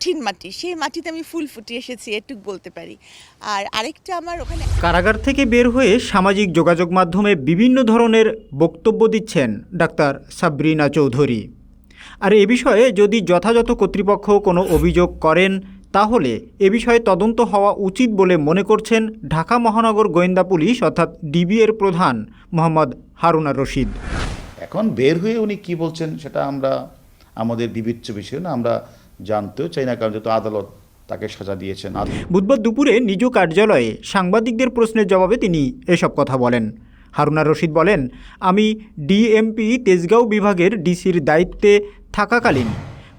কঠিন মাটি সেই মাটিতে আমি ফুল ফুটিয়ে এসেছি এটুক বলতে পারি। আর আরেকটা আমার ওখানে কারাগার থেকে বের হয়ে সামাজিক যোগাযোগ মাধ্যমে বিভিন্ন ধরনের বক্তব্য দিচ্ছেন ডাক্তার সাবরিনা চৌধুরী। আর এ বিষয়ে যদি যথাযথ কর্তৃপক্ষ কোনো অভিযোগ করেন তাহলে এ বিষয়ে তদন্ত হওয়া উচিত বলে মনে করছেন ঢাকা মহানগর গোয়েন্দা পুলিশ অর্থাৎ ডিবি এর প্রধান মোহাম্মদ হারুনা রশিদ। এখন বের হয়ে উনি কি বলছেন সেটা আমরা আমাদের বিবেচ্য বিষয় না আমরা জানতেও চাই না, কারণ যেহেতু আদালত তাকে সাজা দিয়েছেন। বুধবার দুপুরে নিজ কার্যালয়ে সাংবাদিকদের প্রশ্নের জবাবে তিনি এসব কথা বলেন। হারুনা রশিদ বলেন, আমি ডিএমপি তেজগাঁও বিভাগের ডিসির দায়িত্বে থাকাকালীন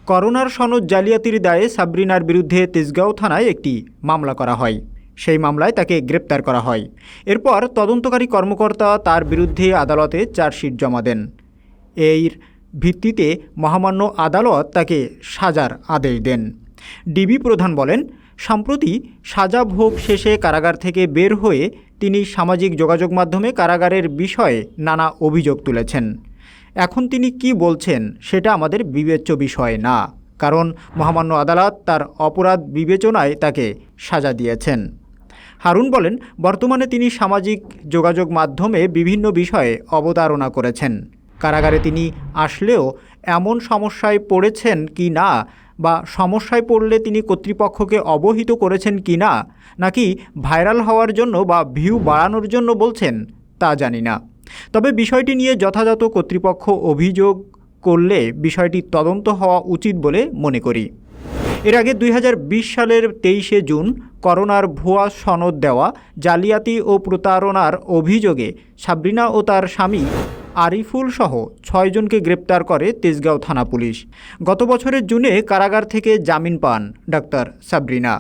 করোনার সনদ জালিয়াতির দায়ে সাবরিনার বিরুদ্ধে তেজগাঁও থানায় একটি মামলা করা হয়। সেই মামলায় তাকে গ্রেপ্তার করা হয়। এরপর তদন্তকারী কর্মকর্তা তার বিরুদ্ধে আদালতে চার্জশিট জমা দেন। এর ভিত্তিতে মহামান্য আদালত তাকে সাজার আদেশ দেন। ডিবি প্রধান বলেন, সম্প্রতি সাজা ভোগ শেষে কারাগার থেকে বের হয়ে তিনি সামাজিক যোগাযোগ মাধ্যমে কারাগারের বিষয়ে নানা অভিযোগ তুলেছেন। এখন তিনি কি বলছেন সেটা আমাদের বিবেচ্য বিষয় না, কারণ মহামান্য আদালত তার অপরাধ বিবেচনায় তাকে সাজা দিয়েছেন। হারুন বলেন, বর্তমানে তিনি সামাজিক যোগাযোগ মাধ্যমে বিভিন্ন বিষয়ে অবতারণা করেছেন। কারাগারে তিনি আসলেও এমন সমস্যায় পড়েছেন কি না বা সমস্যায় পড়লে তিনি কর্তৃপক্ষকে অবহিত করেছেন কি না নাকি ভাইরাল হওয়ার জন্য বা ভিউ বাড়ানোর জন্য বলছেন তা জানি না। তবে বিষয়টি নিয়ে যথাযথ কর্তৃপক্ষ অভিযোগ করলে বিষয়টি তদন্ত হওয়া উচিত বলে মনে করি। এর আগে দুই হাজার বিশ সালের তেইশে জুন করোনার ভুয়া সনদ দেওয়া, জালিয়াতি ও প্রতারণার অভিযোগে সাবরিনা ও তার স্বামী আরিফুল সহ ছয়জনকে গ্রেপ্তার করে তেজগাঁও থানা পুলিশ। গত বছরের জুনে কারাগার থেকে জামিন পান ডাক্তার সাবরিনা।